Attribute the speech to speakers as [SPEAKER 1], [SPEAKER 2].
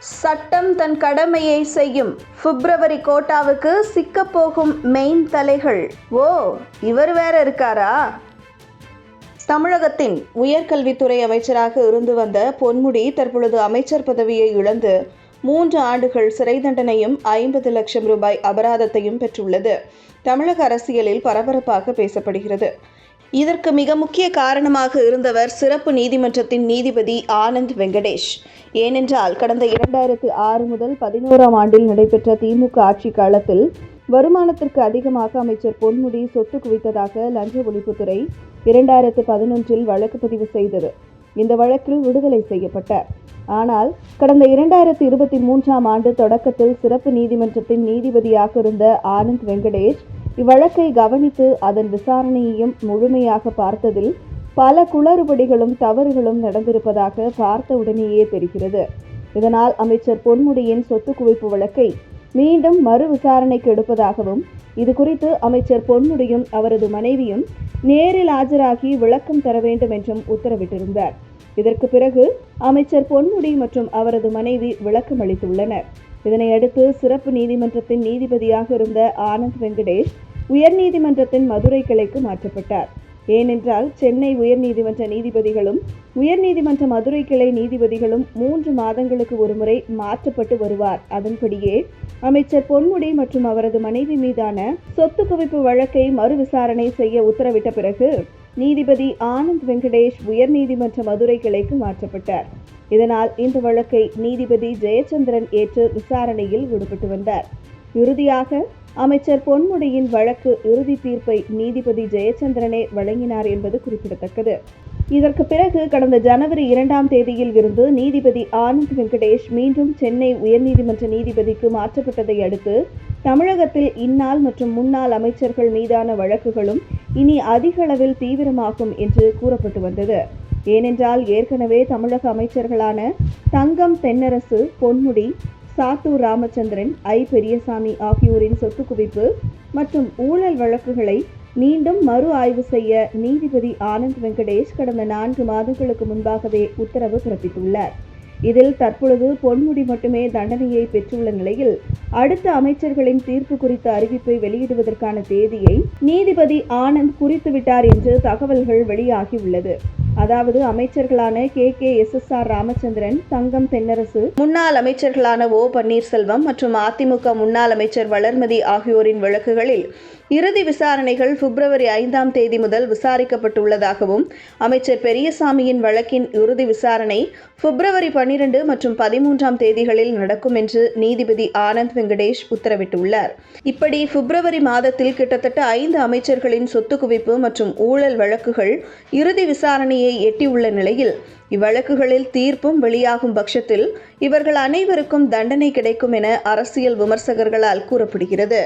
[SPEAKER 1] சட்டம் தன் கடமையை செய்யும். பிப்ரவரி கோட்டாவுக்கு சிக்கப்போகும் மெயின் தலைகள். ஓ இவர் வேற இருக்காரா? தமிழகத்தின் உயர்கல்வித்துறை அமைச்சராக இருந்து வந்த பொன்முடி தற்பொழுது அமைச்சர் பதவியை இழந்து மூன்று ஆண்டுகள் சிறை தண்டனையும் ஐம்பது லட்சம் ரூபாய் அபராதத்தையும் பெற்றுள்ளது. தமிழக அரசியலில் பரபரப்பாக பேசப்படுகிறது. இதற்கு மிக முக்கிய காரணமாக இருந்தவர் சிறப்பு நீதிமன்றத்தின் நீதிபதி ஆனந்த் வெங்கடேஷ். ஏனென்றால் கடந்த இரண்டாயிரத்து ஆறு முதல் பதினோராம் ஆண்டில் நடைபெற்ற திமுக ஆட்சி காலத்தில் வருமானத்திற்கு அதிகமாக அமைச்சர் பொன்முடி சொத்து குவித்ததாக லஞ்ச ஒழிப்புத்துறை இரண்டாயிரத்து பதினொன்றில் வழக்கு பதிவு செய்தது. இந்த வழக்கில் விடுதலை செய்யப்பட்டார். ஆனால் கடந்த இரண்டாயிரத்து இருபத்தி மூன்றாம் ஆண்டு தொடக்கத்தில் சிறப்பு நீதிமன்றத்தின் நீதிபதியாக இருந்த ஆனந்த் வெங்கடேஷ் இவ்வழக்கை கவனித்து அதன் விசாரணையையும் முழுமையாக பார்த்ததில் பல குளறுபடிகளும் தவறுகளும் நடந்திருப்பதாக பார்த்த உடனேயே தெரிகிறது. இதனால் அமைச்சர் பொன்முடியின் சொத்து குவிப்பு வழக்கை மீண்டும் மறு விசாரணைக்கு எடுப்பதாகவும் இது குறித்து அமைச்சர் பொன்முடியும் அவரது மனைவியும் நேரில் ஆஜராகி விளக்கம் தர வேண்டும் என்றும் உத்தரவிட்டிருந்தார். இதற்கு பிறகு அமைச்சர் பொன்முடி மற்றும் அவரது மனைவி விளக்கம் அளித்துள்ளனர் இதனையடுத்து சிறப்பு நீதிமன்றத்தின் நீதிபதியாக இருந்த ஆனந்த் வெங்கடேஷ் உயர்நீதிமன்றத்தின் மதுரை கிளைக்கு மாற்றப்பட்டார். ஏனென்றால் சென்னை உயர்நீதிமன்ற நீதிபதிகளும் உயர்நீதிமன்ற மதுரை கிளை நீதிபதிகளும் மூன்று மாதங்களுக்கு ஒருமுறை மாற்றப்பட்டு வருவார். அதன்படியே அமைச்சர் பொன்முடி மற்றும் அவரது மனைவி மீதான சொத்து குவிப்பு வழக்கை மறுவிசாரணை செய்ய உத்தரவிட்ட பிறகு நீதிபதி ஆனந்த் வெங்கடேஷ் உயர்நீதிமன்ற மதுரை கிளைக்கு மாற்றப்பட்டார். இதனால் இந்த வழக்கை நீதிபதி ஜெயச்சந்திரன் ஏற்று விசாரணையில் ஈடுபட்டு வந்தார். இறுதியாக அமைச்சர் பொன்முடியின் வழக்கு இறுதி தீர்ப்பை நீதிபதி ஜெயச்சந்திரனே வழங்கினார் என்பது குறிப்பிடத்தக்கது. இதற்கு பிறகு கடந்த ஜனவரி இரண்டாம் தேதியில் இருந்து நீதிபதி ஆனந்த் வெங்கடேஷ் மீண்டும் சென்னை உயர்நீதிமன்ற நீதிபதிக்கு மாற்றப்பட்டதை அடுத்து தமிழகத்தில் இந்நாள் மற்றும் முன்னாள் அமைச்சர்கள் மீதான வழக்குகளும் இனி அதிகளவில் தீவிரமாகும் என்று கூறப்பட்டு வந்தது. ஏனென்றால் ஏற்கனவே தமிழக அமைச்சர்களான தங்கம் தென்னரசு பொன்முடி சாத்தூர் ராமச்சந்திரன் ஐ. பெரியசாமி ஆகியோரின் சொத்து குவிப்பு மற்றும் ஊழல் வழக்குகளை மீண்டும் மறு ஆய்வு செய்ய நீதிபதி ஆனந்த் வெங்கடேஷ் கடந்த நான்கு மாதங்களுக்கு முன்பாகவே உத்தரவு பிறப்பித்துள்ளார். இதில் தற்பொழுது பொன்முடி மட்டுமே தண்டனையை பெற்றுள்ள நிலையில் அடுத்த அமைச்சர்களின் தீர்ப்பு குறித்த அறிவிப்பை வெளியிடுவதற்கான தேதியை நீதிபதி ஆனந்த் குறித்துவிட்டார் என்று தகவல்கள் வெளியாகியுள்ளது. அதாவது அமைச்சர்களான K. K. S. S. R. Ramachandran Thangam Thennarasu முன்னாள் அமைச்சர்களான ஓ. பன்னீர்செல்வம் மற்றும் அதிமுக முன்னாள் அமைச்சர் வளர்மதி ஆகியோரின் வழக்குகளில் இறுதி விசாரணைகள் பிப்ரவரி ஐந்தாம் தேதி முதல் விசாரிக்கப்பட்டுள்ளதாகவும் அமைச்சர் பெரியசாமியின் வழக்கின் இறுதி விசாரணை பிப்ரவரி பன்னிரண்டு மற்றும் பதிமூன்றாம் தேதிகளில் நடக்கும் என்று நீதிபதி ஆனந்த் வெங்கடேஷ் உத்தரவிட்டுள்ளார். இப்படி பிப்ரவரி மாதத்தில் கிட்டத்தட்ட ஐந்து அமைச்சர்களின் சொத்து குவிப்பு மற்றும் ஊழல் வழக்குகள் இறுதி விசாரணை விசாரணையை எட்டியுள்ள நிலையில் இவ்வழக்குகளில் தீர்ப்பும் வெளியாகும் பட்சத்தில் இவர்கள் அனைவருக்கும் தண்டனை கிடைக்கும் என அரசியல் விமர்சகர்களால் கூறப்படுகிறது.